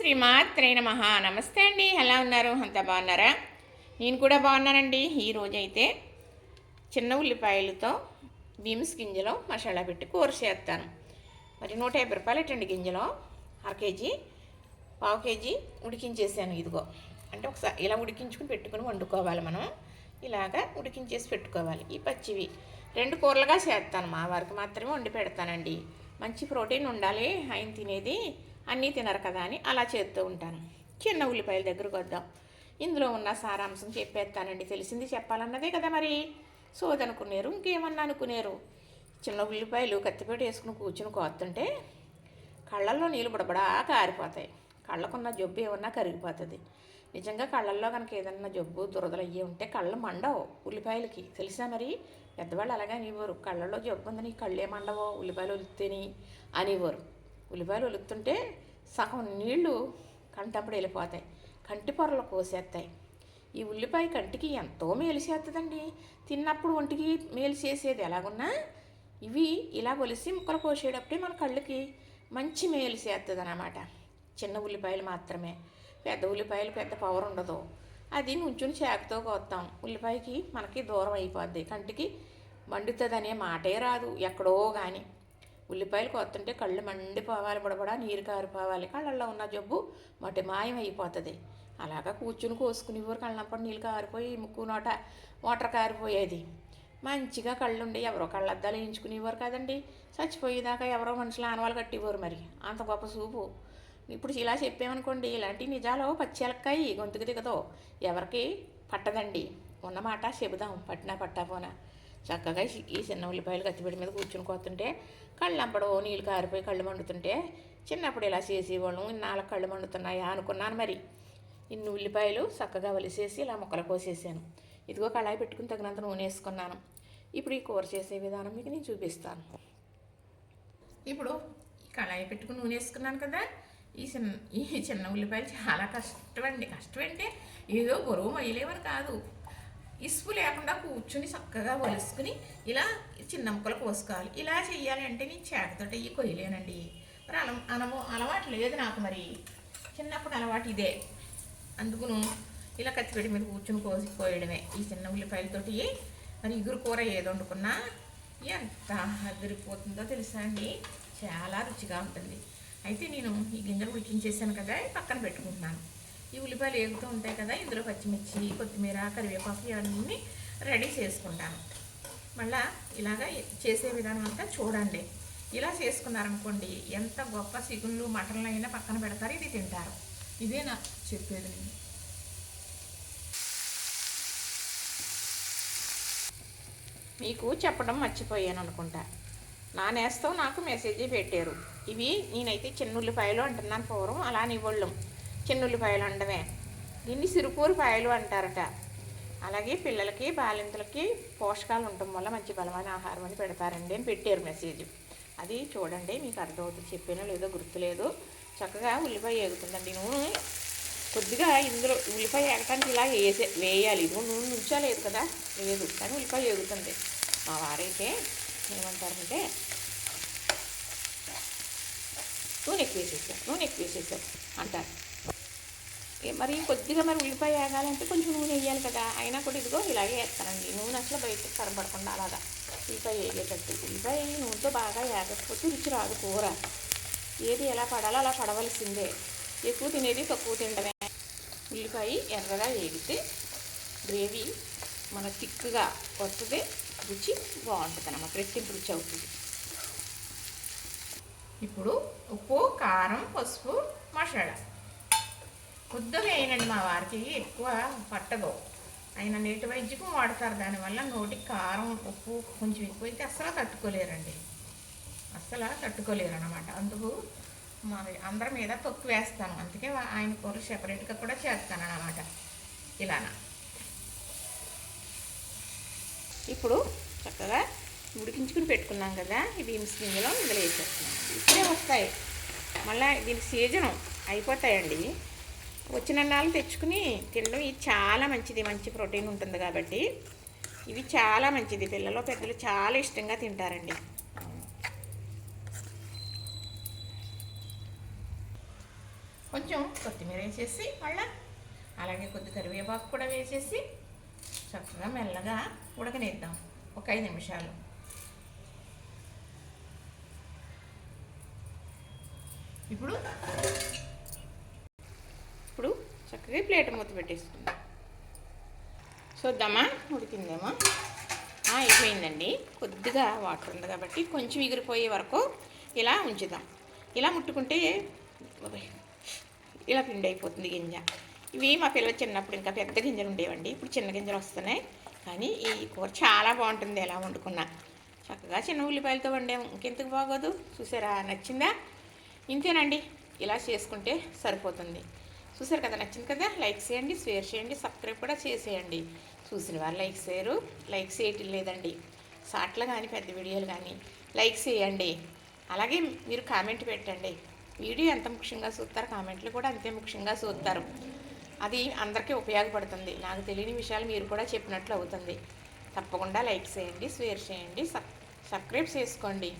శ్రీమాత్రే నమ. నమస్తే అండి. ఎలా ఉన్నారు? అంతా బాగున్నారా? నేను కూడా బాగున్నానండి. ఈరోజు అయితే చిన్న ఉల్లిపాయలతో బీమ్స్ గింజలో మసాలా పెట్టి కూర చేస్తాను. మరి నూట యాభై రూపాయలు ఎట్టండి గింజలో. అర కేజీ పావు కేజీ ఉడికించేసాను ఇదిగో. అంటే ఒకసారి ఇలా ఉడికించుకుని పెట్టుకుని వండుకోవాలి మనం. ఇలాగా ఉడికించేసి పెట్టుకోవాలి. ఈ పచ్చివి. రెండు కూరలుగా చేస్తాను. మా వారికి మాత్రమే వండి పెడతానండి. మంచి ప్రోటీన్ ఉండాలి. ఆయన తినేది అన్నీ తినరు కదా అని అలా చేస్తూ ఉంటాను. చిన్న ఉల్లిపాయల దగ్గరకు వద్దాం ఇందులో ఉన్న సారాంశం చెప్పేస్తానండి. తెలిసింది చెప్పాలన్నదే కదా మరి. సోదనుకునేరు ఇంకేమన్నా అనుకునేరు? చిన్న ఉల్లిపాయలు కత్తిపేట వేసుకుని కూర్చుని కోస్తుంటే కళ్ళల్లో నీళ్ళు బుడబడా కారిపోతాయి. కళ్ళకున్న జబ్బు ఏమన్నా కరిగిపోతుంది. నిజంగా కళ్ళల్లో కనుక ఏదన్నా జబ్బు దురదలు అయ్యి ఉంటే కళ్ళు మండవు ఉల్లిపాయలకి. తెలిసా మరి? పెద్దవాళ్ళు అలాగే అనేవారు. కళ్ళల్లో జబ్బు ఉందని కళ్ళే మండవో ఉల్లిపాయలు ఒలుస్తేని అనేవారు. ఉల్లిపాయలు ఒలుస్తుంటే సగం నీళ్ళు కంటప్పుడు వెళ్ళిపోతాయి. కంటి పొరలు కోసేస్తాయి. ఈ ఉల్లిపాయ కంటికి ఎంతో మేలు చేస్తుందండి తిన్నప్పుడు ఒంటికి మేలు చేసేది ఎలాగున్నా ఇవి ఇలా ఒలిసి ముక్కలు కోసేటప్పుడే మన కళ్ళకి మంచి మేలు చేస్తుంది అన్నమాట చిన్న ఉల్లిపాయలు మాత్రమే. పెద్ద ఉల్లిపాయలు పెద్ద పవర్ ఉండదు. అది నుంచుని చేకతో కోస్తాం ఉల్లిపాయకి మనకి దూరం అయిపోద్ది. కంటికి మండుతుంది మాటే రాదు. ఎక్కడో కానీ ఉల్లిపాయలు కొత్తుంటే కళ్ళు మండిపోవాలి బుడబడా నీరు కారిపోవాలి. కళ్ళల్లో ఉన్న జబ్బు మటి మాయమైపోతుంది. అయిపోతుంది అలాగా కూర్చుని కోసుకుని ఊరు కళ్ళనప్పుడు నీళ్ళు కారిపోయి ముక్కు నోట వాటర్ కారిపోయేది. మంచిగా కళ్ళు ఉండి ఎవరో కళ్ళద్దాలు వేయించుకునేవారు కదండి. చచ్చిపోయేదాకా ఎవరో మనుషులు ఆనవాళ్ళు కట్టేవారు మరి. అంత గొప్ప చూపు ఇప్పుడు ఇలా చెప్పామనుకోండి ఇలాంటి నిజాలు పచ్చెలక్కాయి గొంతుకు దిగదో. ఎవరికి పట్టదండి. ఉన్నమాట చెబుదాం పట్టినా పట్టాపోనా చక్కగా ఈ- చిన్న ఉల్లిపాయలు కత్తిపెట్టి మీద కూర్చుని కోతుంటే కళ్ళు అంపడో నీళ్ళు కారిపోయి కళ్ళు మండుతుంటే చిన్నప్పుడు ఇలా చేసేవాళ్ళం ఇన్నాళ్ళ కళ్ళు మండుతున్నాయా అనుకున్నాను మరి. ఇన్ని ఉల్లిపాయలు చక్కగా వలిసేసి ఇలా ముక్కలు కోసేసాను. ఇదిగో కళాయి పెట్టుకుని తగినంత నూనె వేసుకున్నాను. ఇప్పుడు ఈ కూర చేసే విధానం మీకు నేను చూపిస్తాను. ఇప్పుడు ఈ కళాయి పెట్టుకుని నూనె వేసుకున్నాను కదా ఈ చిన్న ఈ చిన్న ఉల్లిపాయలు చాలా కష్టం అండి. కష్టం అంటే ఏదో బరువు మయ్యలేమని కాదు. ఇసుపు లేకుండా కూర్చుని చక్కగా వలుసుకుని ఇలా చిన్న ముక్కలు కోసుకోవాలి. ఇలా చేయాలి అంటే నేను చేతతోటి ఇవి కొయ్యలేనండి. మరి అల అనము అలవాటు లేదు నాకు మరి. చిన్నప్పుడు అలవాటు ఇదే. అందుకును ఇలా కత్తిపెట్టి మీద కూర్చుని కోసి కోయడమే. ఈ చిన్న ఉల్లిపాయలతోటి మరి ఇగురు కూర ఏది వండుకున్నా ఎంత అదిరిపోతుందో తెలుసా అండి? చాలా రుచిగా ఉంటుంది. అయితే నేను ఈ గింజలు ఉడికించేసాను కదా పక్కన పెట్టుకుంటున్నాను. ఈ ఉల్లిపాయలు ఏగుతూ ఉంటాయి కదా ఇందులో పచ్చిమిర్చి కొత్తిమీర కరివేపాకు ఇవన్నీ రెడీ చేసుకుంటాను. మళ్ళా ఇలాగా చేసే విధానం అంతా చూడండి. ఇలా చేసుకున్నారనుకోండి ఎంత గొప్ప సిగుళ్ళు మటన్లు అయినా పక్కన పెడతారు ఇది తింటారు. ఇదే నా చెప్పేది నేను. మీకు చెప్పడం మర్చిపోయాను అనుకుంటా. నా నేస్తం నాకు మెసేజ్ పెట్టారు. ఇవి నేనైతే చిన్న ఉల్లిపాయలు అంటున్నాను పూర్వం అలా నివ్వళ్ళం చిన్న ఉల్లిపాయలు అండమే దీన్ని సిరుపూరు పాయలు అంటారట. అలాగే పిల్లలకి బాలింతలకి పోషకాలు ఉండటం వల్ల మంచి బలమైన ఆహారం అని పెడతారండి అని పెట్టారు మెసేజ్. అది చూడండి మీకు అర్థమవుతుంది చెప్పానో లేదో గుర్తులేదు. చక్కగా ఉల్లిపాయ ఏగుతుందండి. నూనె కొద్దిగా ఇందులో ఉల్లిపాయ ఏగటానికి ఇలా వేసే వేయాలి. ఇదిగో నూనె నుంచోలేదు కదా? లేదు కానీ ఉల్లిపాయ ఏగుతుంది. మా వారైతే ఏమంటారంటే నూనె ఎక్కువ వేసేసారు నూనె ఎక్కువ వేసేసారు అంటారు. మరి కొద్దిగా మరి ఉల్లిపాయ వేగాలంటే కొంచెం నూనె వేయాలి కదా. అయినా కూడా ఇదిగో ఇలాగే వేస్తానండి. నూనె అసలు బయటకు కనబడకుండా అలాగా ఉల్లిపాయ వేగేటట్టు ఉల్లిపాయ నూనెతో బాగా వేగకపోతే రుచి రాదు కూర. ఏది ఎలా పడాలో అలా పడవలసిందే. ఎక్కువ తినేది తక్కువ తినడమే. ఉల్లిపాయ ఎర్రగా వేగితే గ్రేవీ మన తిక్కుగా వస్తుంది. రుచి బాగుంటుంది అన్నమాట. రెట్టింపు రుచి అవుతుంది. ఇప్పుడు ఉప్పు కారం పసుపు మసాలా. కొద్దిగా వేయనండి మా వారికి ఎక్కువ పట్టదు. ఆయన నేటి వైద్యకం వాడతారు. దానివల్ల నోటికి కారం ఉప్పు కొంచెం ఎక్కువైతే అస్సలు తట్టుకోలేరండి. అస్సలు తట్టుకోలేరు అనమాట అందుకు మా అందరి మీద తొక్కు వేస్తాను. అందుకే ఆయన కూర సెపరేట్గా కూడా చేస్తాను అనమాట ఇలానా. ఇప్పుడు చక్కగా ఉడికించుకుని పెట్టుకున్నాం కదా ఇవి బీన్స్ గింజలో ఇందులో వేసేస్తున్నాం. ఇప్పుడే వస్తాయి. మళ్ళీ దీని సీజను అయిపోతాయండి. వచ్చిన నాళ్ళు తెచ్చుకుని తినడం ఇది చాలా మంచిది. మంచి ప్రోటీన్ ఉంటుంది కాబట్టి. ఇవి చాలా మంచిది. పిల్లలు పెద్దలు చాలా ఇష్టంగా తింటారండి. కొంచెం కొత్తిమీర వేసేసి మళ్ళా అలాగే కొద్ది కరివేపాకు కూడా వేసేసి చక్కగా మెల్లగా ఉడకనేద్దాం. ఒక ఐదు నిమిషాలు. ఇప్పుడు చక్కగా ప్లేట్ మూత పెట్టేసుకుందాం. చూద్దామా? ఉడికిందేమో? అయిపోయిందండి. కొద్దిగా వాటర్ ఉంది కాబట్టి కొంచెం ఎగిరిపోయే వరకు ఇలా ఉంచుదాం. ఇలా ముట్టుకుంటే ఇలా పిండి అయిపోతుంది గింజ. ఇవి మా పిల్లలు చిన్నప్పుడు ఇంకా పెద్ద గింజలు ఉండేవండి. ఇప్పుడు చిన్న గింజలు వస్తున్నాయి. కానీ ఈ కూర చాలా బాగుంటుంది ఎలా వండుకున్నా. చక్కగా చిన్న ఉల్లిపాయలతో వండాము. ఇంకెందుకు బాగోదు. చూసారా? నచ్చిందా? ఇంతేనండి. ఇలా చేసుకుంటే సరిపోతుంది. చూసారు కదా నచ్చింది కదా? లైక్ చేయండి షేర్ చేయండి సబ్స్క్రైబ్ కూడా చేసేయండి. చూసిన వారు లైక్ చేయరు లైక్ చేయటం లేదండి. షార్ట్లు కానీ పెద్ద వీడియోలు కానీ లైక్ చేయండి. అలాగే మీరు కామెంట్ పెట్టండి. వీడియో ఎంత ముఖ్యంగా చూస్తారు కామెంట్లు కూడా అంతే ముఖ్యంగా చూస్తారు. అది అందరికీ ఉపయోగపడుతుంది. నాకు తెలియని విషయాలు మీరు కూడా చెప్పినట్లు అవుతుంది. తప్పకుండా లైక్ చేయండి షేర్ చేయండి సబ్ సబ్స్క్రైబ్ చేసుకోండి.